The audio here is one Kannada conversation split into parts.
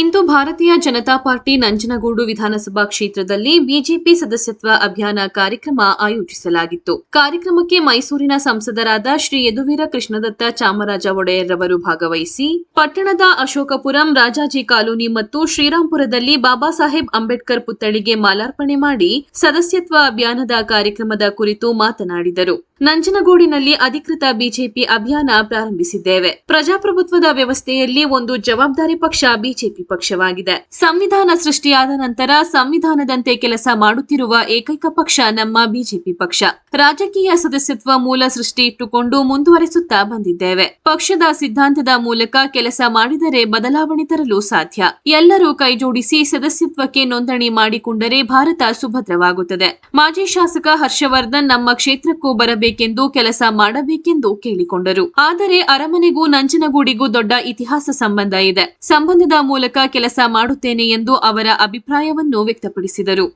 ಇಂದು ಭಾರತೀಯ ಜನತಾ ಪಾರ್ಟಿ ನಂಜನಗೂಡು ವಿಧಾನಸಭಾ ಕ್ಷೇತ್ರದಲ್ಲಿ ಬಿಜೆಪಿ ಸದಸ್ಯತ್ವ ಅಭಿಯಾನ ಕಾರ್ಯಕ್ರಮ ಆಯೋಜಿಸಲಾಗಿತ್ತು. ಕಾರ್ಯಕ್ರಮಕ್ಕೆ ಮೈಸೂರಿನ ಸಂಸದರಾದ ಶ್ರೀ ಯದುವೀರ ಕೃಷ್ಣದತ್ತ ಚಾಮರಾಜ ಒಡೆಯರ್ ಅವರು ಭಾಗವಹಿಸಿ, ಪಟ್ಟಣದ ಅಶೋಕಪುರಂ, ರಾಜಾಜಿ ಕಾಲೋನಿ ಮತ್ತು ಶ್ರೀರಾಂಪುರದಲ್ಲಿ ಬಾಬಾ ಸಾಹೇಬ್ ಅಂಬೇಡ್ಕರ್ ಪುತ್ಥಳಿಗೆ ಮಾಲಾರ್ಪಣೆ ಮಾಡಿ ಸದಸ್ಯತ್ವ ಅಭಿಯಾನದ ಕಾರ್ಯಕ್ರಮದ ಕುರಿತು ಮಾತನಾಡಿದರು. ನಂಜನಗೂಡಿನಲ್ಲಿ ಅಧಿಕೃತ ಬಿಜೆಪಿ ಅಭಿಯಾನ ಪ್ರಾರಂಭಿಸಿದ್ದೇವೆ. ಪ್ರಜಾಪ್ರಭುತ್ವದ ವ್ಯವಸ್ಥೆಯಲ್ಲಿ ಒಂದು ಜವಾಬ್ದಾರಿ ಪಕ್ಷ ಬಿಜೆಪಿ ಪಕ್ಷವಾಗಿದೆ. ಸಂವಿಧಾನ ಸೃಷ್ಟಿಯಾದ ನಂತರ ಸಂವಿಧಾನದಂತೆ ಕೆಲಸ ಮಾಡುತ್ತಿರುವ ಏಕೈಕ ಪಕ್ಷ ನಮ್ಮ ಬಿಜೆಪಿ ಪಕ್ಷ. ರಾಜಕೀಯ ಸದಸ್ಯತ್ವ ಮೂಲ ಸೃಷ್ಟಿ ಇಟ್ಟುಕೊಂಡು ಮುಂದುವರೆಸುತ್ತಾ ಬಂದಿದ್ದೇವೆ. ಪಕ್ಷದ ಸಿದ್ಧಾಂತದ ಮೂಲಕ ಕೆಲಸ ಮಾಡಿದರೆ ಬದಲಾವಣೆ ತರಲು ಸಾಧ್ಯ. ಎಲ್ಲರೂ ಕೈಜೋಡಿಸಿ ಸದಸ್ಯತ್ವಕ್ಕೆ ನೋಂದಣಿ ಮಾಡಿಕೊಂಡರೆ ಭಾರತ ಸುಭದ್ರವಾಗುತ್ತದೆ. ಮಾಜಿ ಶಾಸಕ ಹರ್ಷವರ್ಧನ್ ನಮ್ಮ ಕ್ಷೇತ್ರಕ್ಕೂ ಬರಬೇಕೆಂದು ಕೆಲಸ ಮಾಡಬೇಕೆಂದು ಕೇಳಿಕೊಂಡರು. ಆದರೆ ಅರಮನೆಗೂ ನಂಜನಗೂಡಿಗೂ ದೊಡ್ಡ ಇತಿಹಾಸ ಸಂಬಂಧ ಇದೆ. ಸಂಬಂಧದ ಮೂಲಕ ಕೆಲಸ ಮಾಡುತ್ತೇನೆ ಎಂದು ಅವರ ಅಭಿಪ್ರಾಯವನ್ನು ವ್ಯಕ್ತಪಡಿಸಿದರು.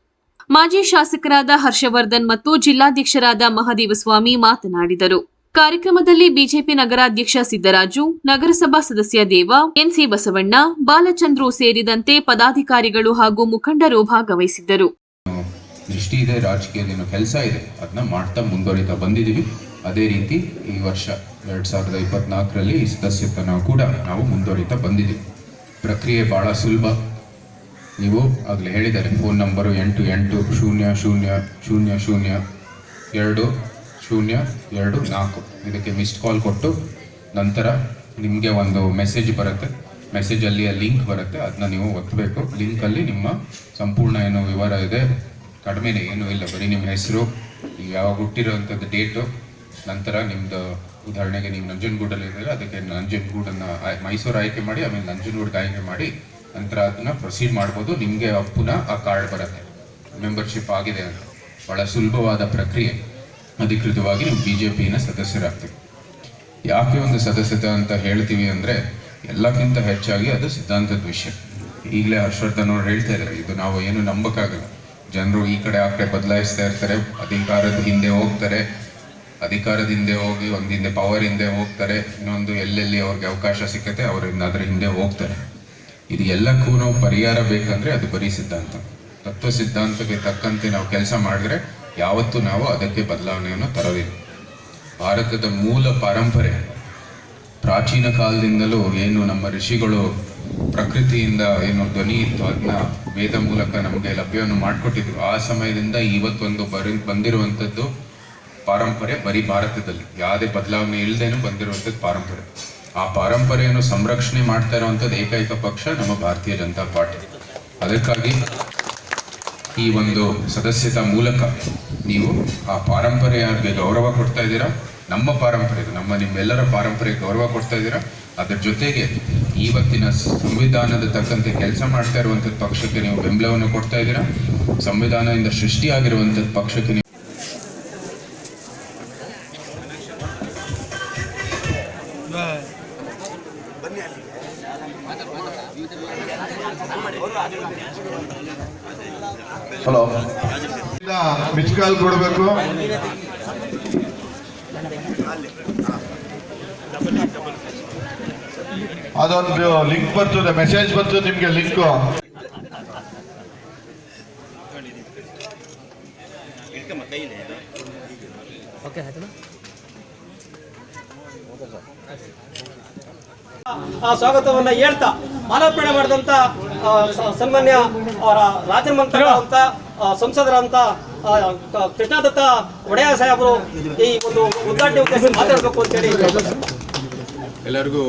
ಮಾಜಿ ಶಾಸಕರಾದ ಹರ್ಷವರ್ಧನ್ ಮತ್ತು ಜಿಲ್ಲಾಧ್ಯಕ್ಷರಾದ ಮಹದೇವಸ್ವಾಮಿ ಮಾತನಾಡಿದರು. ಕಾರ್ಯಕ್ರಮದಲ್ಲಿ ಬಿಜೆಪಿ ನಗರಾಧ್ಯಕ್ಷ ಸಿದ್ದರಾಜು, ನಗರಸಭಾ ಸದಸ್ಯ ದೇವ, ಎನ್ಸಿ ಬಸವಣ್ಣ, ಬಾಲಚಂದ್ರು ಸೇರಿದಂತೆ ಪದಾಧಿಕಾರಿಗಳು ಹಾಗೂ ಮುಖಂಡರು ಭಾಗವಹಿಸಿದ್ದರು. ದೃಷ್ಟಿ ಇದೆ ರಾಜಕೀಯದ ಏನೋ ಕೆಲಸ ಇದೆ ಅದನ್ನ ಮಾಡ್ತಾ ಮುಂದುವರಿತಾ ಬಂದಿದ್ದೀವಿ ಅದೇ ರೀತಿ ಈ ವರ್ಷ ಎರಡು ಸಾವಿರದ ಇಪ್ಪತ್ನಾಲ್ಕರಲ್ಲಿ ಈ ಸದಸ್ಯತ್ವನ ಕೂಡ ನಾವು ಮುಂದುವರಿತಾ ಬಂದಿದ್ದೀವಿ ಪ್ರಕ್ರಿಯೆ ಭಾಳ ಸುಲಭ. ನೀವು ಆಗಲೇ ಹೇಳಿದ್ದಾರೆ, ಫೋನ್ ನಂಬರು ಎಂಟು ಎಂಟು ಶೂನ್ಯ ಶೂನ್ಯ ಶೂನ್ಯ ಶೂನ್ಯ ಎರಡು ಶೂನ್ಯ ಎರಡು ನಾಲ್ಕು. ಇದಕ್ಕೆ ಮಿಸ್ಡ್ ಕಾಲ್ ಕೊಟ್ಟು ನಂತರ ನಿಮಗೆ ಒಂದು ಮೆಸೇಜ್ ಬರುತ್ತೆ. ಮೆಸೇಜಲ್ಲಿ ಲಿಂಕ್ ಬರುತ್ತೆ ಅದನ್ನ ನೀವು ಒತ್ತಬೇಕು ಲಿಂಕಲ್ಲಿ ನಿಮ್ಮ ಸಂಪೂರ್ಣ ಏನು ವಿವರ ಇದೆ ಕಡಿಮೆನೇ, ಏನೂ ಇಲ್ಲ. ಬರೀ ನಿಮ್ಮ ಹೆಸರು ನೀವು ಯಾವಾಗ ಹುಟ್ಟಿರೋವಂಥದ್ದು ಡೇಟು, ನಂತರ ನಿಮ್ಮದು ಉದಾಹರಣೆಗೆ ನೀವು ನಂಜನಗೂಡಲ್ಲಿ ಇದ್ದರೆ, ಅದಕ್ಕೆ ನಂಜನಗೂಡನ್ನು ಮೈಸೂರು ಆಯ್ಕೆ ಮಾಡಿ, ಆಮೇಲೆ ನಂಜನಗೂಡ್ಗೆ ಆಯ್ಕೆ ಮಾಡಿ, ನಂತರ ಅದನ್ನ ಪ್ರೊಸೀಡ್ ಮಾಡ್ಬೋದು. ನಿಮಗೆ ಪುನಃ ಆ ಕಾರ್ಡ್ ಬರುತ್ತೆ. ಮೆಂಬರ್ಶಿಪ್ ಆಗಿದೆ ಅಂತ. ಭಾಳ ಸುಲಭವಾದ ಪ್ರಕ್ರಿಯೆ. ಅಧಿಕೃತವಾಗಿ ನೀವು ಬಿ ಜೆ ಪಿನ ಸದಸ್ಯರಾಗ್ತೀವಿ ಯಾಕೆ ಒಂದು ಸದಸ್ಯತೆ ಅಂತ ಹೇಳ್ತೀವಿ ಅಂದರೆ, ಎಲ್ಲಕ್ಕಿಂತ ಹೆಚ್ಚಾಗಿ ಅದು ಸಿದ್ಧಾಂತದ ವಿಷಯ. ಈಗಲೇ ಹರ್ಷವರ್ಧನ್ ಅವ್ರು ಹೇಳ್ತಾ ಇದ್ದಾರೆ, ಇದು ನಾವು ಏನು ನಂಬಕ್ಕಾಗಲ್ಲ. ಜನರು ಈ ಕಡೆ ಆ ಕಡೆ ಬದಲಾಯಿಸ್ತಾ ಇರ್ತಾರೆ. ಅಧಿಕಾರದ ಹಿಂದೆ ಹೋಗ್ತಾರೆ. ಅಧಿಕಾರದ ಹಿಂದೆ ಹೋಗಿ, ಒಂದು ಹಿಂದೆ ಪವರ್ ಹಿಂದೆ ಹೋಗ್ತಾರೆ. ಇನ್ನೊಂದು ಎಲ್ಲೆಲ್ಲಿ ಅವ್ರಿಗೆ ಅವಕಾಶ ಸಿಕ್ಕತ್ತೆ ಅವರಿಂದ ಅದರ ಹಿಂದೆ ಹೋಗ್ತಾರೆ. ಇದು ಎಲ್ಲಕ್ಕೂ ನಾವು ಪರಿಹಾರ ಬೇಕಂದ್ರೆ ಅದು ಬರೀ ಸಿದ್ಧಾಂತ. ತತ್ವ ಸಿದ್ಧಾಂತಕ್ಕೆ ತಕ್ಕಂತೆ ನಾವು ಕೆಲಸ ಮಾಡಿದ್ರೆ ಯಾವತ್ತೂ ನಾವು ಅದಕ್ಕೆ ಬದಲಾವಣೆಯನ್ನು ತರೋದಿಲ್ಲ. ಭಾರತದ ಮೂಲ ಪರಂಪರೆ, ಪ್ರಾಚೀನ ಕಾಲದಿಂದಲೂ ಏನು ನಮ್ಮ ಋಷಿಗಳು ಪ್ರಕೃತಿಯಿಂದ ಏನು ಧ್ವನಿ ಇತ್ತು ಅದನ್ನ ವೇದ ಮೂಲಕ ನಮಗೆ ಲಭ್ಯವನ್ನು ಮಾಡಿಕೊಟ್ಟಿದ್ರು. ಆ ಸಮಯದಿಂದ ಇವತ್ತೊಂದು ಬರಿ, ಬಂದಿರುವಂಥದ್ದು ಪಾರಂಪರೆ ಬರೀ ಭಾರತದಲ್ಲಿ. ಯಾವುದೇ ಬದಲಾವಣೆ ಇಲ್ಲದೇನು ಬಂದಿರುವಂಥದ್ದು ಪಾರಂಪರೆ ಆ ಪಾರಂಪರೆಯನ್ನು ಸಂರಕ್ಷಣೆ ಮಾಡ್ತಾ ಇರುವಂಥದ್ದು ಏಕೈಕ ಪಕ್ಷ ನಮ್ಮ ಭಾರತೀಯ ಜನತಾ ಪಾರ್ಟಿ. ಅದಕ್ಕಾಗಿ ಈ ಒಂದು ಸದಸ್ಯದ ಮೂಲಕ ನೀವು ಆ ಪಾರಂಪರೆಗೆ ಗೌರವ ಕೊಡ್ತಾ ಇದ್ದೀರಾ? ನಮ್ಮ ಪಾರಂಪರೆ ನಮ್ಮ ನಿಮ್ಮೆಲ್ಲರ ಪಾರಂಪರೆಗೆ ಗೌರವ ಕೊಡ್ತಾ ಇದ್ದೀರಾ? ಅದರ ಜೊತೆಗೆ ಇವತ್ತಿನ ಸಂವಿಧಾನದ ತಕ್ಕಂತೆ ಕೆಲಸ ಮಾಡ್ತಾ ಇರುವಂಥದ್ದು ಪಕ್ಷಕ್ಕೆ ನೀವು ಬೆಂಬಲವನ್ನು ಕೊಡ್ತಾ ಇದ್ದೀರಾ? ಸಂವಿಧಾನದಿಂದ ಸೃಷ್ಟಿಯಾಗಿರುವಂಥದ್ದು ಪಕ್ಷಕ್ಕೆ ನೀವು ಹಲೋ. ಮಿಸ್ ಕಾಲ್ ಕೊಡಬೇಕು. ಅದೊಂದು ಲಿಂಕ್ ಬರ್ತದೆ ಮೆಸೇಜ್ ಬರ್ತದೆ ನಿಮ್ಗೆ ಲಿಂಕ್ ಆ ಸ್ವಾಗತವನ್ನ ಹೇಳ್ತಾ ಮಾಲಾರ್ಪಣೆ ಮಾಡಿದಂತ ಸನ್ಮಾನ್ಯ ಅವರ ರಾಜ್ಯ ಮಂತ್ರಿ ಅಂತ ಸಂಸದರಂತ ಕೃಷ್ಣದತ್ತ ಒಡೆಯ ಸಾಹೇಬರು ಈ ಒಂದು ಉದ್ಘಾಟನೆ ಉದ್ದೇಶ ಮಾತಾಡಬೇಕು ಅಂತೇಳಿ ಎಲ್ಲರಿಗೂ